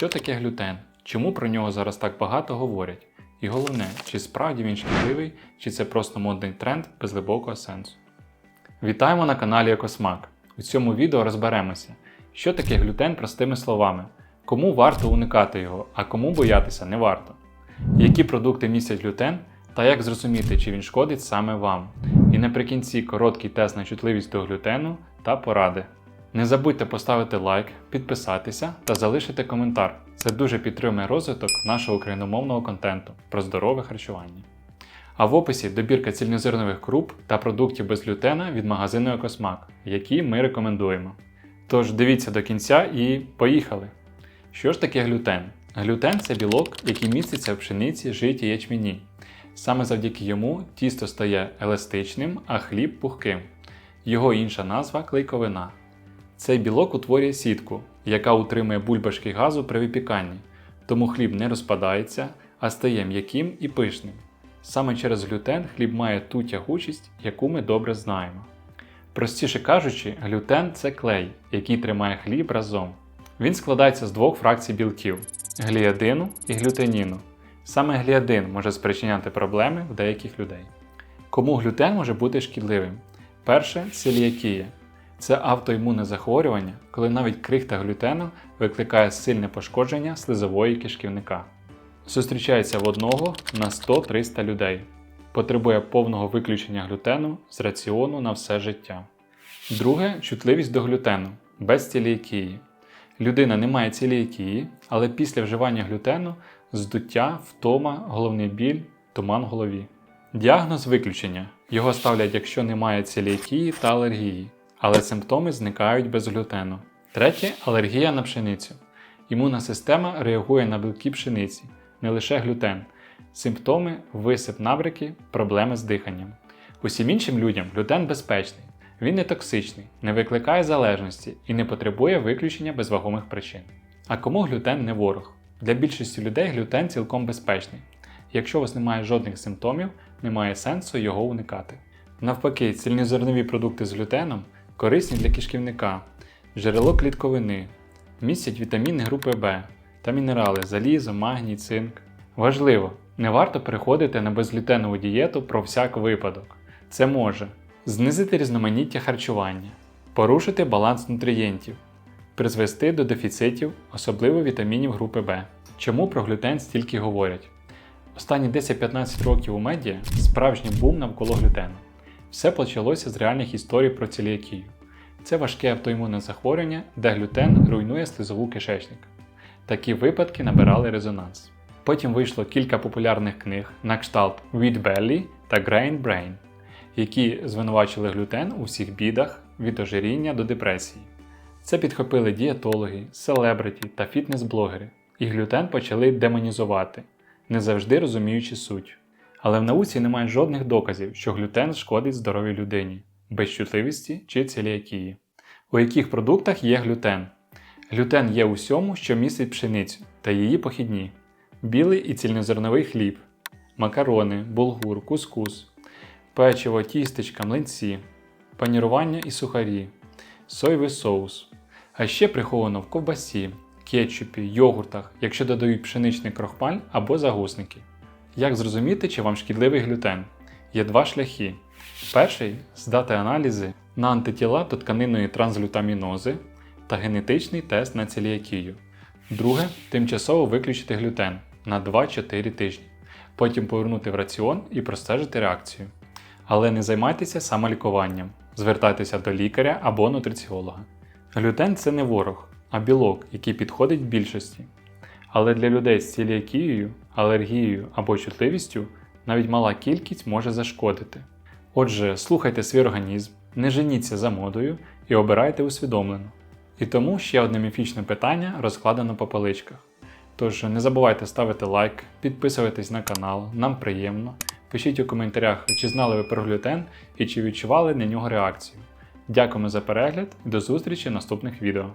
Що таке глютен? Чому про нього зараз так багато говорять? І головне, чи справді він шкідливий, чи це просто модний тренд без глибокого сенсу. Вітаємо на каналі Екосмак. У цьому відео розберемося, що таке глютен простими словами, кому варто уникати його, а кому боятися не варто, які продукти містять глютен та як зрозуміти, чи він шкодить саме вам. І наприкінці короткий тест на чутливість до глютену та поради. Не забудьте поставити лайк, підписатися та залишити коментар. Це дуже підтримує розвиток нашого україномовного контенту про здорове харчування. А в описі добірка цільнозернових круп та продуктів без глютена від магазину Екосмак, які ми рекомендуємо. Тож дивіться до кінця і поїхали! Що ж таке глютен? Глютен це білок, який міститься в пшениці, житі ячміні. Саме завдяки йому тісто стає еластичним, а хліб пухким. Його інша назва клейковина. Цей білок утворює сітку, яка утримує бульбашки газу при випіканні, тому хліб не розпадається, а стає м'яким і пишним. Саме через глютен хліб має ту тягучість, яку ми добре знаємо. Простіше кажучи, глютен це клей, який тримає хліб разом. Він складається з двох фракцій білків гліадину і глютеніну. Саме гліадин може спричиняти проблеми в деяких людей. Кому глютен може бути шкідливим? Перше целіакія. Це автоімунне захворювання, коли навіть крихта глютену викликає сильне пошкодження слизової кишківника. Зустрічається в одного на 100-300 людей. Потребує повного виключення глютену з раціону на все життя. Друге чутливість до глютену без целіакії. Людина не має целіакії, але після вживання глютену здуття, втома, головний біль, туман в голові. Діагноз виключення. Його ставлять, якщо немає целіакії та алергії, але симптоми зникають без глютену. Третє алергія на пшеницю. Імунна система реагує на білки пшениці, не лише глютен. Симптоми висип набряки, проблеми з диханням. Усім іншим людям глютен безпечний. Він не токсичний, не викликає залежності і не потребує виключення без вагомих причин. А кому глютен не ворог? Для більшості людей глютен цілком безпечний. Якщо у вас немає жодних симптомів, немає сенсу його уникати. Навпаки, цільнозернові продукти з глютеном корисні для кишківника, джерело клітковини, містять вітаміни групи В та мінерали залізо, магній, цинк. Важливо, не варто переходити на безглютенову дієту про всяк випадок. Це може знизити різноманіття харчування, порушити баланс нутрієнтів, призвести до дефіцитів, особливо вітамінів групи В. Чому про глютен стільки говорять? Останні 10-15 років у медіа справжній бум навколо глютену. Все почалося з реальних історій про целіакію. Це важке автоімунне захворювання, де глютен руйнує слизову кишечника. Такі випадки набирали резонанс. Потім вийшло кілька популярних книг на кшталт Wheat Belly та Grain Brain, які звинувачили глютен у всіх бідах від ожиріння до депресії. Це підхопили дієтологи, селебриті та фітнес-блогери, і глютен почали демонізувати, не завжди розуміючи суть. Але в науці немає жодних доказів, що глютен шкодить здоровій людині, без чутливості чи целіакії. У яких продуктах є глютен? Глютен є у всьому, що містить пшеницю та її похідні, білий і цільнозерновий хліб, макарони, булгур, кускус, печиво, тістечка, млинці, панірування і сухарі, соєвий соус, а ще приховано в ковбасі, кетчупі, йогуртах, якщо додають пшеничний крохмаль або загусники. Як зрозуміти, чи вам шкідливий глютен? Є два шляхи. Перший здати аналізи на антитіла до тканинної трансглютамінози та генетичний тест на целіакію. Друге тимчасово виключити глютен на 2-4 тижні. Потім повернути в раціон і простежити реакцію. Але не займайтеся самолікуванням, звертайтеся до лікаря або нутриціолога. Глютен це не ворог, а білок, який підходить більшості. Але для людей з целіакією, алергією або чутливістю навіть мала кількість може зашкодити. Отже, слухайте свій організм, не женіться за модою і обирайте усвідомлено. І тому ще одне міфічне питання розкладено по поличках. Тож не забувайте ставити лайк, підписуватись на канал, нам приємно. Пишіть у коментарях, чи знали ви про глютен і чи відчували на нього реакцію. Дякуємо за перегляд і до зустрічі в наступних відео.